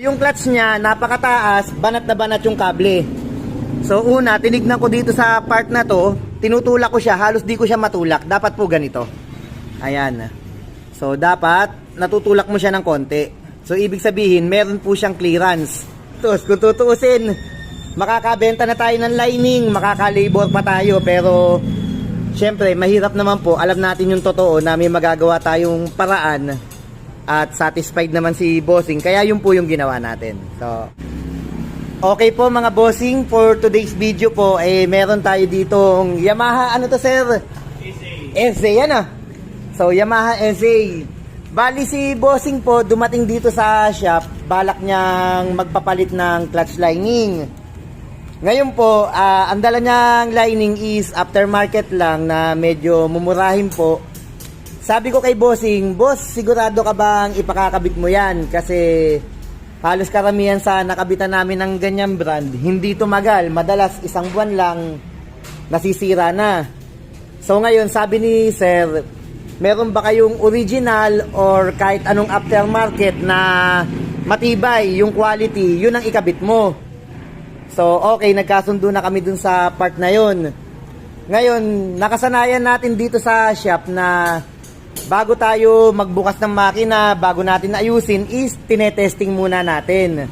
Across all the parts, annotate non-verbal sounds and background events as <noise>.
Yung clutch niya, napakataas, banat na banat yung kable. So una, tinignan ko dito sa part na to, tinutulak ko siya, halos di ko siya matulak. Dapat po ganito. Ayan. So dapat, natutulak mo siya ng konti. So ibig sabihin, meron po siyang clearance. Tapos kung tutuusin, makakabenta na tayo ng lining, makaka-labor pa tayo, pero syempre, mahirap naman po. Alam natin yung totoo na may magagawa tayong paraan at satisfied naman si bossing. Kaya yun po yung ginawa natin. So, okay po mga bossing, for today's video po, eh, meron tayo ditong Yamaha, ano to sir? SA. yan ah. So, Yamaha SA. Bali si bossing po, dumating dito sa shop, balak niyang magpapalit ng clutch lining. Ngayon po, ah, ang dala niyang lining is aftermarket lang na medyo mumurahin po. Sabi ko kay bossing, boss, sigurado ka bang ipakakabit mo yan? Kasi halos karamihan sa nakabitan namin ng ganyang brand, hindi tumagal. Madalas isang buwan lang nasisira na. So ngayon, sabi ni sir, meron ba kayong original or kahit anong aftermarket na matibay yung quality, yun ang ikabit mo. So, okay, nagkasundo na kami dun sa part na yon. Ngayon, nakasanayan natin dito sa shop na bago tayo magbukas ng makina, bago natin ayusin, is tinetesting muna natin.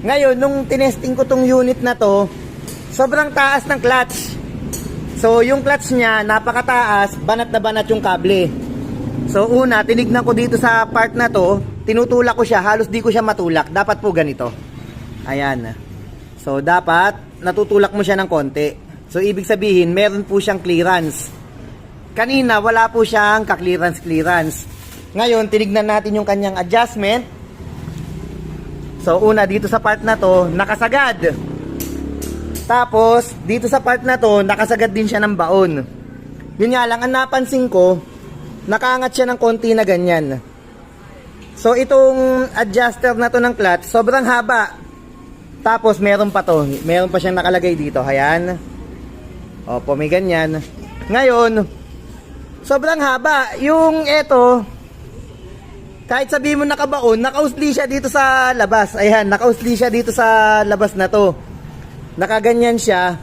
Ngayon, nung tinesting ko tong unit na to, sobrang taas ng clutch. So, yung clutch niya, napakataas, banat na banat yung kable. So, una, tinignan ko dito sa part na to, tinutulak ko siya, halos di ko siya matulak. Dapat po ganito. Ayan. So, dapat natutulak mo siya ng konti. So, ibig sabihin, meron po siyang clearance. Kanina, wala po siyang ka-clearance-clearance. Ngayon, tinignan natin yung kanyang adjustment. So, una, dito sa part na to, nakasagad. Tapos, dito sa part na to, nakasagad din siya ng baon. Yun nga lang, ang napansin ko, nakaangat siya ng konti na ganyan. So, itong adjuster na to ng clutch, sobrang haba. Tapos, meron pa to. Meron pa siyang nakalagay dito. Ayan. Opo, may ganyan. Ngayon, sobrang haba. Yung eto, kahit sabihin mo nakabaon, nakausli siya dito sa labas. Ayan, nakausli siya dito sa labas na to. Nakaganyan siya.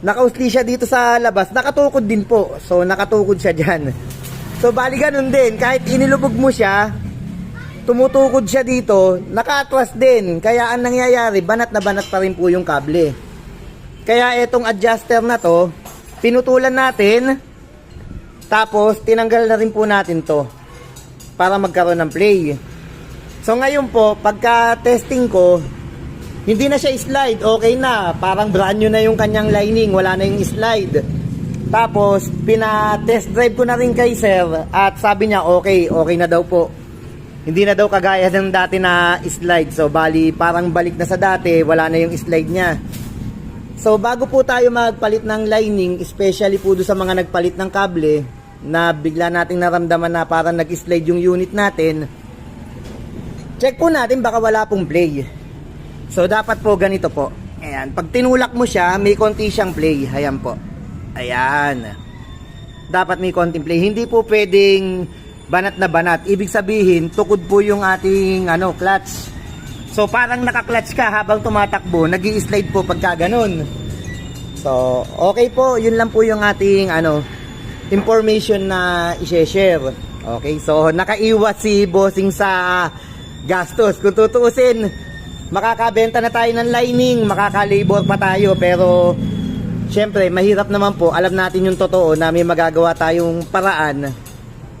Nakausli siya dito sa labas. Nakatukod din po. So, nakatukod siya dyan. So, bali ganun din. Kahit inilubog mo siya, tumutukod siya dito, nakatwas din. Kaya ang nangyayari, banat na banat pa rin po yung kable. Kaya itong adjuster na to, pinutulan natin, tapos tinanggal na rin po natin to para magkaroon ng play. So ngayon po, pagka testing ko, hindi na siya slide, okay na. Parang brand new na yung kanyang lining, wala na yung slide. Tapos, pina-test drive ko na rin kay sir at sabi niya okay, okay na daw po. Hindi na daw kagaya ng dati na slide. So, bali, parang balik na sa dati, wala na yung slide niya. So, bago po tayo magpalit ng lining, especially po do sa mga nagpalit ng kable, na bigla nating naramdaman na parang nag-slide yung unit natin, check po natin baka wala pong play. So, dapat po ganito po. Ayan, pag tinulak mo siya, may konti siyang play. Ayan po. Ayan. Dapat may konting play. Hindi po pwedeng banat na banat. Ibig sabihin, tukod po yung ating ano, clutch. So parang naka-clutch ka habang tumatakbo, nag slide po pagka ganun. So, okay po, yun lang po yung ating ano, information na i-share. Okay, so nakaiwas si bossing sa gastos. Kung tutuusin, makakabenta na tayo ng lining, makaka-labor pa tayo, pero syempre, mahirap naman po. Alam natin yung totoo na may magagawa tayong paraan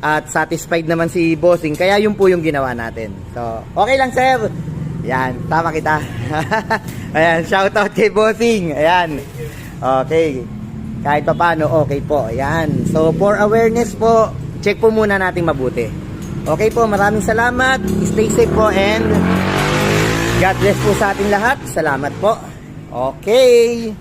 at satisfied naman si bossing. Kaya yun po yung ginawa natin. So, okay lang sir. Yan, tama kita. <laughs> Ayan, shout out kay bossing. Ayan. Okay. Kahit pa paano, okay po. Ayan. So, for awareness po, check po muna nating mabuti. Okay po, maraming salamat. Stay safe po and God bless po sa ating lahat. Salamat po. Okay.